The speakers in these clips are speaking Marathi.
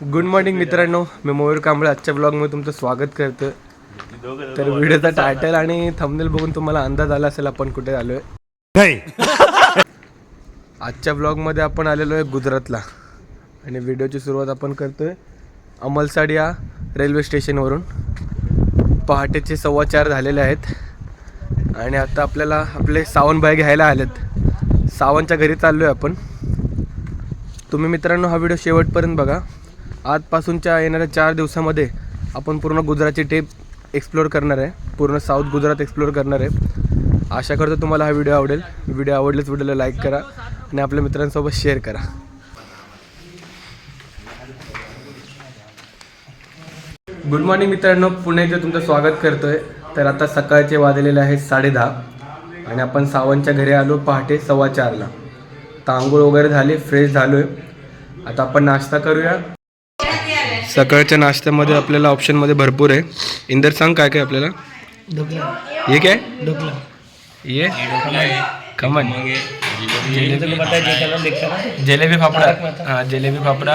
गुड मॉर्निंग मित्रांनो. मी मयूर कांबळे. आजच्या ब्लॉगमध्ये तुमचं स्वागत करतो तर व्हिडिओचा टायटल आणि थंबनेल बघून तुम्हाला अंदाज आला असेल आपण कुठे आलोय. आजच्या ब्लॉगमध्ये आपण आलेलो आहे गुजरातला. आणि व्हिडिओची सुरुवात आपण करतोय अमलसाड या रेल्वे स्टेशनवरून पहाटेचे सव्वा चार झालेले आहेत. आणि आता आपल्याला आपले सावनबाई घ्यायला आलेत. सावनच्या घरी चाललो आहे आपण. तुम्ही मित्रांनो हा व्हिडिओ शेवटपर्यंत बघा. आजपासूनच्या येणाऱ्या चार दिवसामध्ये आपण पूर्ण गुजरातची टेप एक्सप्लोअर करणार आहे. पूर्ण साऊथ गुजरात एक्सप्लोअर करणार आहे. आशा करतो तुम्हाला हा व्हिडिओ आवडेल. व्हिडिओ आवडलेच व्हिडिओला लाईक करा आणि आपल्या मित्रांसोबत शेअर करा. गुड मॉर्निंग मित्रांनो. पुणे एकदा तुमचं स्वागत करतोय. तर आता सकाळचे वाजलेले आहेत साडेदहा आणि आपण सावंतच्या घरी आलो पहाटे सव्वा चारला. तांगूळ वगैरे झाले फ्रेश झालोय. आता आपण नाश्ता करूया. सकाळच्या नाश्त्यामध्ये आपल्याला ऑप्शनमध्ये भरपूर आहे. इंदर सांग काय काय आपल्याला? हे काय? ये कमन. जलेबी फाफड़ा हाँ जलेबी फाफड़ा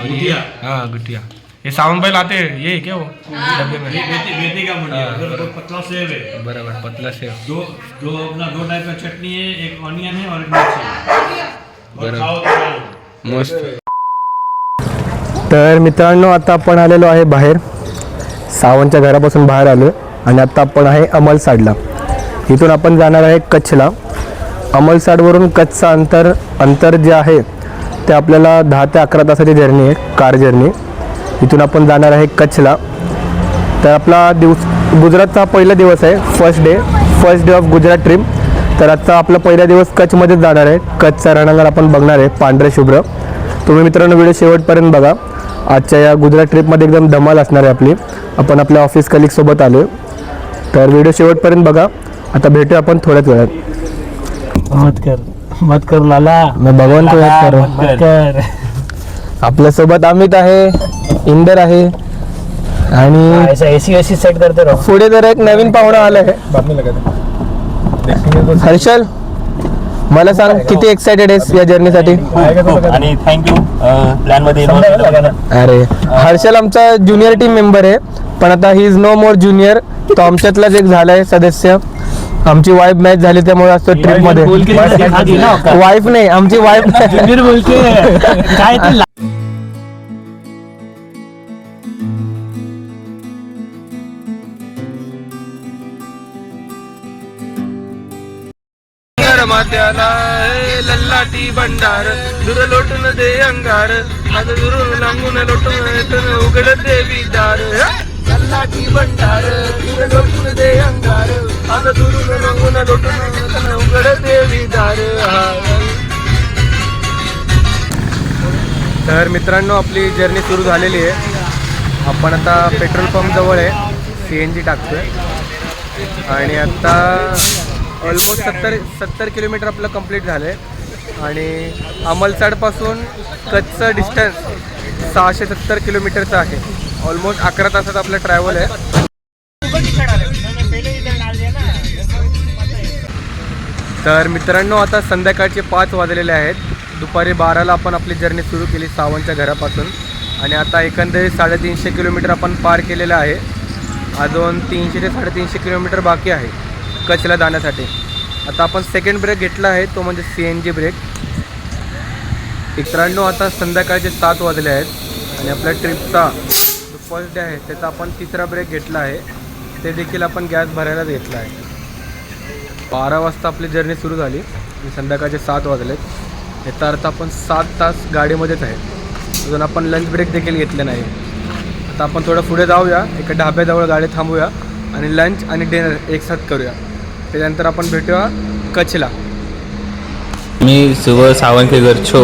और ये हाँ गुटिया ये सावन लाते. हैं ये क्या वो. डब्बे में. मेथी का मुंडिया. पतला सेव है बराबर पतला से दो दो अपना दो टाइप का चटनी है एक ऑनियन है और एक मिर्ची है. और खाओ तो खाओ. मस्त. तर मित्रांनो आता आपण आलेलो आहे बाहेर. सावंतच्या घरापासून बाहेर आलो आणि आता आपण आहे अमलसाडला इथून आपण जाणार आहे कच्छला अमलसाडवरून कच्छचं अंतर अंतर जे आहे ते आपल्याला दहा ते अकरा तासाची जर्नी आहे कार जर्नी इथून आपण जाणार आहे कच्छला तर आपला दिवस गुजरातचा पहिला दिवस आहे first day first day of Gujarat trip तर आजचा आपला पहिला दिवस कच्छमध्येच जाणार आहे. कच्छचा रणांगण आपण बघणार आहे पांढरे शुभ्र. तुम्ही मित्रांनो व्हिडिओ शेवटपर्यंत बघा. आजच्या या गुजरात ट्रिपमध्ये एकदम धमाल असणार आहे आपली. आपण आपल्या ऑफिस कलिगसोबत आलो तर व्हिडिओ शेवटपर्यंत बघा. आता भेटूया आपण थोड्याच वेळात. मत कर. मत कर लाला. मी भगवान तो याद करो. मत कर. आपल्यासोबत अमित आहे इंदर आहे. आणि एसी एसी सेट करते रहो पुढे तर एक नवीन पाहुणा आलाय. हर्षल? मला सांग किती एक्साइटेड आहेस या जर्नीसाठी आणि थँक्यू प्लॅनमध्ये. अरे हर्षल आमचा ज्युनियर टीम मेंबर आहे पण आता he is no more junior तो आमच्यातलाच एक झालाय सदस्य. आमची वाईफ मॅच झाली त्यामुळे असतो ट्रिपमध्ये. वाईफ नाही आमची वाईफ काय ते लल्लाटी भंडार दुर लोटून दे अंगार माझं दुरून लांबून लोटून उघड देवी दार लल्लाटी भंडार दुर लोटून दे अंगार माझं दुरून लांबून लोटून उघड देवी दार तर मित्रांनो आपली जर्नी सुरू झालेली आहे. आपण आता पेट्रोल पंप जवळ आहे. सी एन जी टाकतोय. आणि आता ऑलमोस्ट सत्तर सत्तर किलोमीटर आपलं कंप्लीट झालं आहे आणि अमलसाडपासून कच्छचं डिस्टन्स सहाशे सत्तर किलोमीटरचं आहे. ऑलमोस्ट अकरा तासात आपलं ट्रॅव्हल आहे. तर मित्रांनो आता संध्याकाळचे पाच वाजलेले आहेत. दुपारी बाराला आपण आपली जर्नी सुरू केली सावंतच्या घरापासून. आणि आता एकंदरीत साडेतीनशे किलोमीटर आपण पार केलेलं आहे. अजून तीनशे ते साडेतीनशे किलोमीटर बाकी आहे. कचला जाण्यासाठी आता आपण सेकंड ब्रेक घेतला आहे तो म्हणजे सी एन जी ब्रेक मित्रांनो आता संध्याकाळचे सात वाजले आहेत आणि आपल्या ट्रिपचा जो फर्स्ट डे आहे त्याचा आपण तिसरा ब्रेक घेतला आहे. ते देखील आपण गॅस भरायला घेतला आहे. बारा वाजता आपली जर्नी सुरू झाली आणि संध्याकाळचे सात वाजलेत याचा अर्थ आपण सात तास गाडीमध्येच आहे. अजून आपण लंच ब्रेक देखील घेतले नाही. आता आपण थोडं पुढे जाऊया एका ढाब्याजवळ गाडी थांबूया आणि लंच आणि डिनर एकसाथ करूया. त्याच्यानंतर आपण भेटूया कच्छला मैं सुबह सावन के घर छो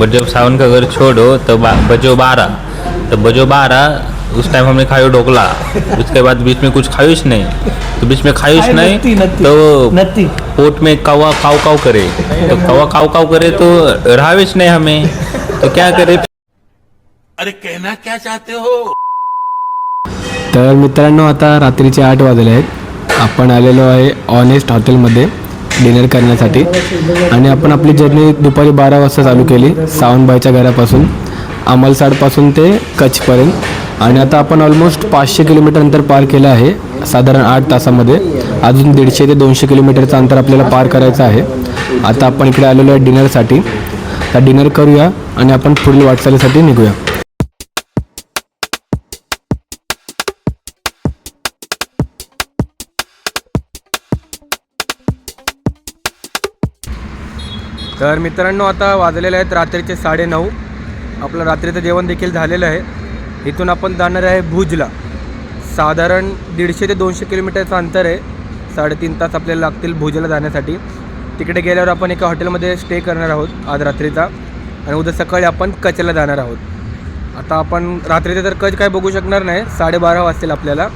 बट जब सावन का घर छोड़ो तो बा, बजो बारह तो बजो बारह उस टाइम हमने खायो ढोकला. उसके बाद बीच में कुछ खायुश नहीं. तो बीच में खायुश नहीं नत्ती, तो नत्ती. पोट में कौवा काव काव करे. तो कौवा काव काव करे तो रहाविश नहीं हमें. तो क्या करे? तर मित्रांनो आता रात्रीचे आठ वाजले आहेत. आपण आलेलो आहे ऑनेस्ट हॉटेलमध्ये डिनर करण्यासाठी. आणि आपण आपली जर्नी दुपारी बारा वाजता चालू केली सावंतबाईच्या घरापासून अमलसाडपासून ते कच्छपर्यंत. आणि आता आपण ऑलमोस्ट पाचशे किलोमीटर अंतर पार केलं आहे साधारण आठ तासामध्ये. अजून दीडशे ते दोनशे किलोमीटरचं अंतर आपल्याला पार करायचं आहे. आता आपण इकडे आलेलो आहे डिनरसाठी तर डिनर करूया आणि आपण पुढील वाटचालीसाठी निघूया. तर मित्रांनो आता वाजलेले आहेत रात्रीचे साडेनऊ. आपलं रात्रीचं जेवण देखील झालेलं आहे. इथून आपण जाणार आहे भुजला. साधारण दीडशे ते दोनशे किलोमीटरचं अंतर आहे. साडेतीन तास आपल्याला लागतील भुजला जाण्यासाठी. तिकडे गेल्यावर आपण एका हॉटेलमध्ये स्टे करणार आहोत आज रात्रीचा. आणि उद्या सकाळी आपण कचला जाणार आहोत. आता आपण रात्रीचे तर कच काय बघू शकणार नाही. साडेबारा वाजतील आपल्याला.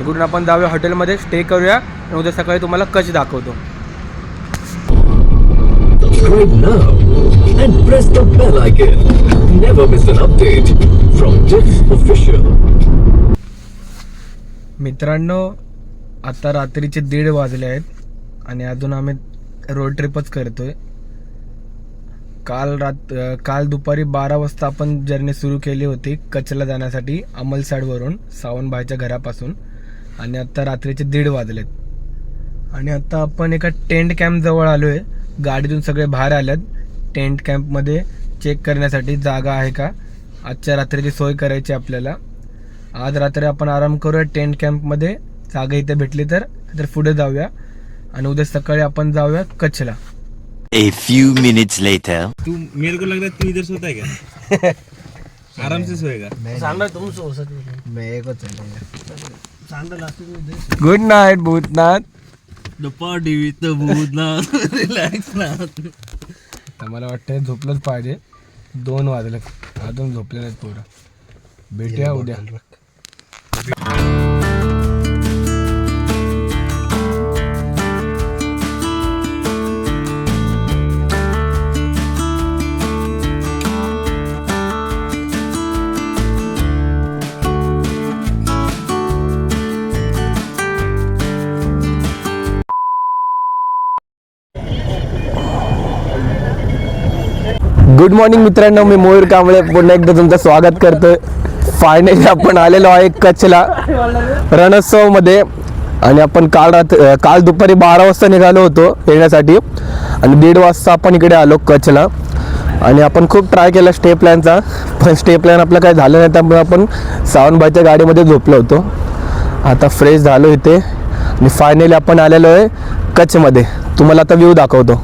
इकडून आपण जाऊया हॉटेलमध्ये स्टे करूया. आणि उद्या सकाळी तुम्हाला कच दाखवतो. Subscribe now and press the bell icon. Never miss an update from Diff Official. मित्रांनो आता रात्रीचे दीड वाजले आहेत आणि अजून आम्ही रोड ट्रिपच करतोय काल रात काल दुपारी बारा वाजता आपण जर्नी सुरू केली होती कचला जाण्यासाठी अमलसाडवरून सावंतभाईच्या घरापासून आणि आता रात्रीचे दीड वाजलेत आणि आता आपण एका टेंट कॅम्प जवळ आलो आहे गाडीतून सगळे बाहेर आल्यात. टेंट कॅम्पमध्ये चेक करण्यासाठी जागा आहे का? आजच्या रात्रीची सोय करायची आपल्याला. आज रात्री आपण आराम करूया टेंट कॅम्पमध्ये जागा इथे भेटली तर तर पुढे जाऊया. आणि उद्या सकाळी आपण जाऊया कच्छला A few minutes later. तू मेरे को? लग रहा है तू इधर सोता है। क्या आराम से सोएगा good night Bhootnath. The party with the Bhootnath relax ना. तर मला वाटतं झोपलंच पाहिजे. दोन वाजले. अजून झोपले नाहीत पोरं. भेटूया उद्या. गुड मॉर्निंग मित्रांनो. मी मयूर कांबळे. पुन्हा एकदा तुमचं स्वागत करतोय. फायनली आपण आलेलो आहे कच्छला रणोत्सवमध्ये. आणि आपण काल रात काल दुपारी बारा वाजता निघालो होतो येण्यासाठी. आणि दीड वाजता आपण इकडे आलो कच्छला आणि आपण खूप ट्राय केला स्टे प्लॅनचा पण स्टे प्लॅन आपला काय झालं नाही त्यामुळे आपण सावंतबाईच्या गाडीमध्ये झोपलो होतो. आता फ्रेश झालो इथे. आणि फायनली आपण आलेलो आहे कच्छमध्ये तुम्हाला आता व्ह्यू दाखवतो.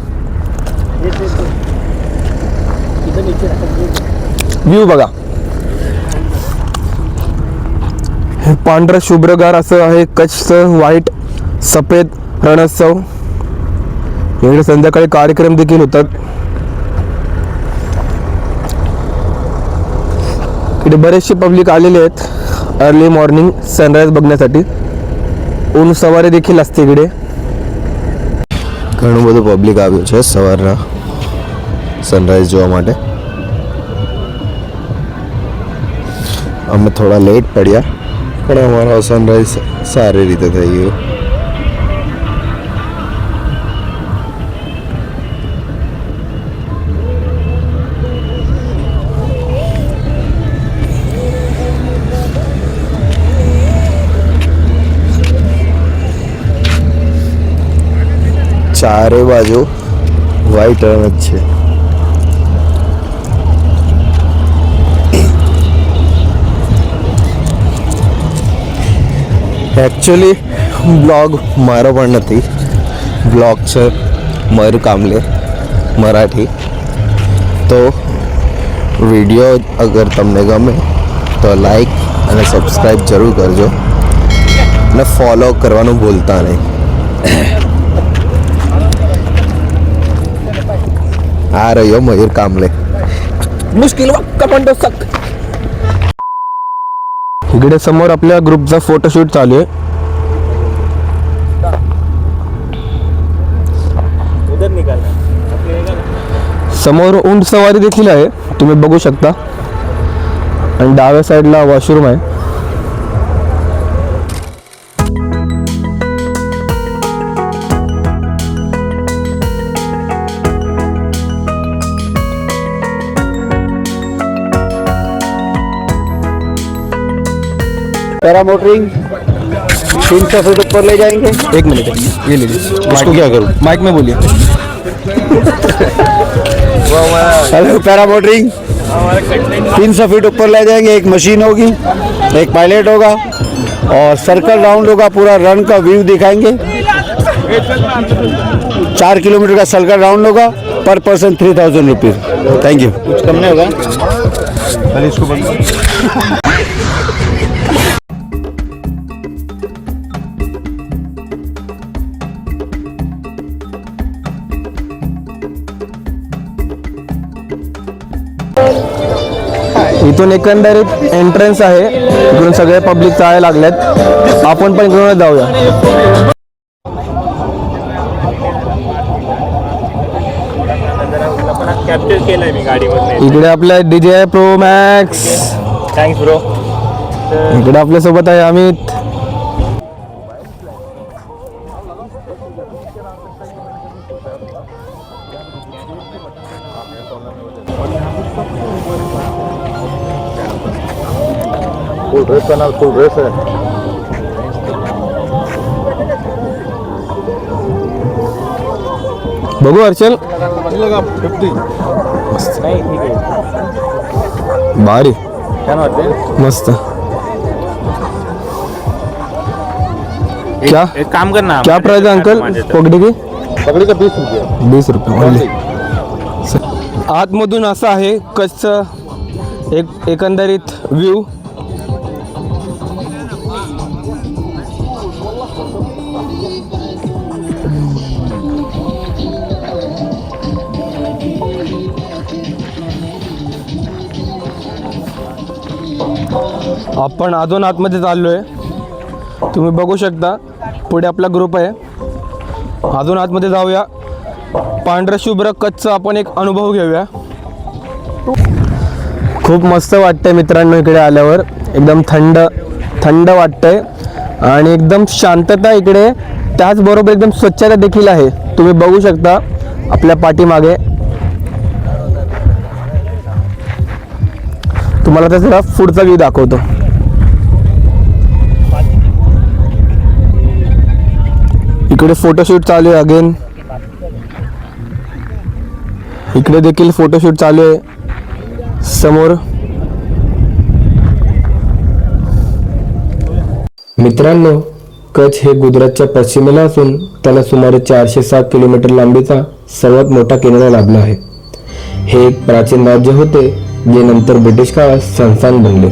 व्ह्यू बघा हे पांढरं शुभ्रगार असं आहे कच्छचं व्हाईट सफेद रणोत्सव इकडे संध्याकाळी कार्यक्रम देखील होतात इकडे बरेचसे पब्लिक आलेले आहेत अर्ली मॉर्निंग सनराईज बघण्यासाठी ઊન સવારે દેખી લાગતી ઇકડે ઘણું બધું પબ્લિક આવ્યું છે સવારના સનરાઈઝ જોવા માટે અમે થોડા લેટ પડ્યા, પણ અમારો સનરાઈઝ સારી રીતે થઈ ગયો. ચારે બાજુ વ્હાઈટ જ છે. એકચ્યુઅલી બ્લોગ મારો પણ નથી. બ્લોગ છે મયુર કામલે મરાઠી. તો વીડિયો અગર તમને ગમે તો લાઈક અને સબસ્ક્રાઈબ જરૂર કરજો. અને ફોલો કરવાનું ભૂલતા નહીં. આ રહ્યો મયુર કામલે મુશ્કેલ વક્ત પંડો સક इकडे समोर आपल्या ग्रुपचा फोटोशूट चालू आहे. समोर उंट सवारी देखील आहे. तुम्ही बघू शकता. आणि डाव्या साईडला वॉशरूम आहे. पैरामोटरिंग तीन सौ फीट ऊपर ले जाएँगे। एक मिनट ये ले लीजिए। इसको क्या करूँ? माइक में बोलिए। हेलो पैरामोटरिंग तीन सौ फीट ऊपर ले जाएँगे। एक मशीन होगी एक पायलट होगा और सर्कल राउंड होगा पूरा रन का व्यू दिखाएँगे। चार किलोमीटर का सर्कल राउंड होगा पर person three thousand rupees thank you कुछ कम नहीं होगा। इथून एकंदरीत एंट्रन्स आहे. इकडून सगळे पब्लिक चालायला लागलेत. आपण पण इकडूनच जाऊया. इकडे आपल्या DJ pro max thanks bro इकडे आपल्यासोबत आहे अमित. फुल ड्रेस करना फुल ड्रेस है बघू हर्षल भारी. मस्त. क्या? एक काम कर ना. क्या प्राइस है अंकल पगडी की? पकड़ी का बीस रुपये? वीस रुपये only. आतमधून असं आहे कच्चं एक एकंदरीत व्ह्यू आपण अजून आतमध्ये चाललो आहे तुम्ही बघू शकता पुढे आपला ग्रुप आहे. अजून आतमध्ये जाऊया. पांढरशुभ्र कच्चा आपण एक अनुभव घेऊया. खूप मस्त वाटतंय मित्रांनो इकडे आल्यावर. एकदम थंड थंड वाटतंय. आणि एकदम शांतता इकडे. त्याचबरोबर एकदम स्वच्छता देखील आहे. तुम्ही बघू शकता आपल्या पाठीमागे. तुम्हाला त्याचा पुढचा व्ह्यू दाखवतो. इकडे फोटोशूट चालू आहे अगेन इकडे देखील फोटोशूट चालू आहे. समोर. मित्रांनो कच्छ हे गुजरातच्या पश्चिमेला असून त्याला सुमारे चारशे सात किलोमीटर लांबीचा सर्वात मोठा किनारा लाभला आहे. हे एक प्राचीन राज्य होते. जे नंतर ब्रिटिश काळात संस्थान बनले.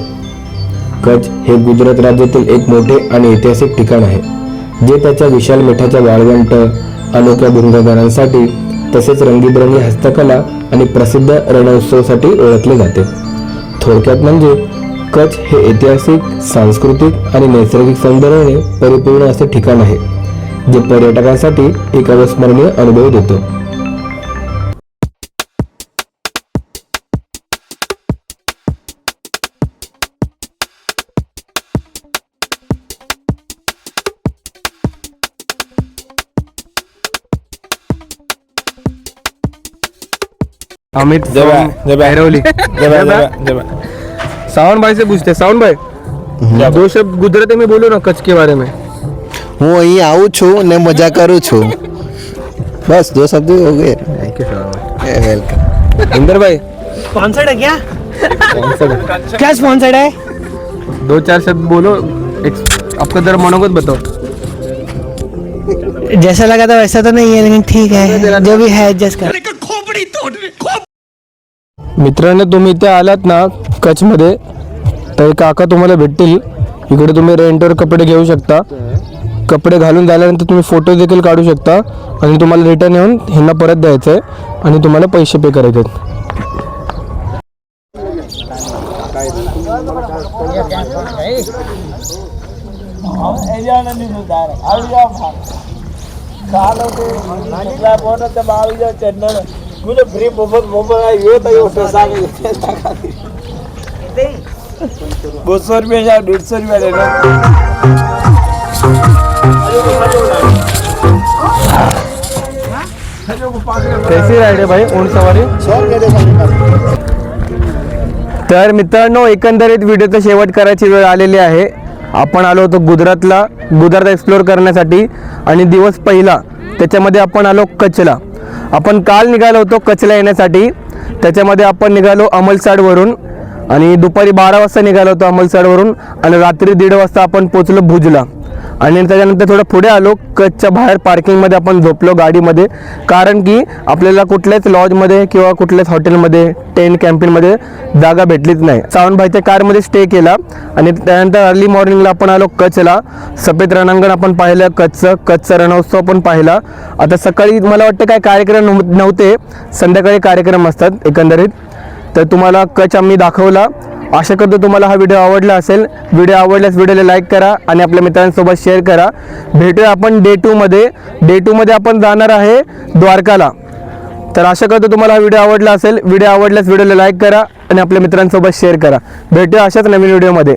कच्छ हे गुजरात राज्यातील एक मोठे आणि ऐतिहासिक ठिकाण आहे जे त्याच्या विशाल मिठाच्या वाळवंट अनोख्या भुंगागारांसाठी तसेच रंगीबेरंगी हस्तकला आणि प्रसिद्ध रणोत्सवासाठी ओळखले जाते. थोडक्यात म्हणजे कच्छ हे ऐतिहासिक सांस्कृतिक आणि नैसर्गिक सौंदर्याने परिपूर्ण असे ठिकाण आहे जे पर्यटकांसाठी एक अविस्मरणीय अनुभव देतो. अमित भैरवली सावन भाई से पूछते सावन भाई दो शब्द गुजराती में बोलो ना कच्छ के बारे में હું અહીં આવું છું ને મજા કરું છું બસ દો શબ્દ हो गए वेलकम इंदर भाई स्पॉन्सर्ड है क्या क्या स्पॉन्सर्ड है दो चार शब्द बोलो एक आपका जरा मनोगत बताओ जैसा लगा था वैसा तो नहीं है लेकिन ठीक है जो भी है एडजस्ट कर मित्रांनो तुम्ही इथे आलात ना कच्छमध्ये तर काका तुम्हाला भेटतील. इकडे तुम्ही रेंटवर कपडे घेऊ शकता. कपडे घालून झाल्यानंतर तुम्ही फोटो देखील काढू शकता. आणि तुम्हाला रिटर्न येऊन ह्यांना परत द्यायचं आहे. आणि तुम्हाला पैसे पे करायचे आहेत. मुझे फ्री मोफत मोफत ये तो ये पैसा दो. सौ रुपये या डेढ़ सौ रुपया लेना कैसी राइड आहे भाई? ऊंट सवारी? तर मित्रांनो एकंदरीत व्हिडिओचा शेवट करायची वेळ आलेली आहे. आपण आलो होतो गुजरातला गुजरात एक्सप्लोअर करण्यासाठी. आणि दिवस पहिला त्याच्यामध्ये आपण आलो कच्छला आपण काल निघालो होतो कचला येण्यासाठी. त्याच्यामध्ये आपण निघालो अमलसाडवरून. आणि दुपारी बारा वाजता निघालो होतो अमलसाडवरून आणि रात्री दीड वाजता आपण पोचलो भुजला. आणि त्याच्यानंतर थोडं पुढे आलो कच्छच्या बाहेर पार्किंगमध्ये आपण झोपलो गाडीमध्ये. कारण की आपल्याला कुठल्याच लॉजमध्ये किंवा कुठल्याच हॉटेलमध्ये टेंट कॅम्पिंगमध्ये जागा भेटलीच नाही. सावंतभाईच्या कारमध्ये स्टे केला आणि त्यानंतर अर्ली मॉर्निंगला आपण आलो कच्छला. सफेद रणांगण आपण पाहिलं कच्छचं कच्छचा रणोत्सव पण पाहिला. आता सकाळी मला वाटतं काय कार्यक्रम नव्हते संध्याकाळी कार्यक्रम असतात एकंदरीत. तर तुम्हाला कच आम्ही दाखवला. आशा करतो तुम्हाला हा व्हिडिओ आवडला असेल. व्हिडिओ आवडल्यास व्हिडिओला लाईक करा आणि आपल्या मित्रांसोबत शेअर करा. भेटूया आपण डे टूमध्ये डे टूमध्ये आपण जाणार आहे द्वारकाला. तर आशा करतो तुम्हाला हा व्हिडिओ आवडला असेल. व्हिडिओ आवडल्यास व्हिडिओला लाईक करा आणि आपल्या मित्रांसोबत शेअर करा. भेटूया अशाच नवीन व्हिडिओमध्ये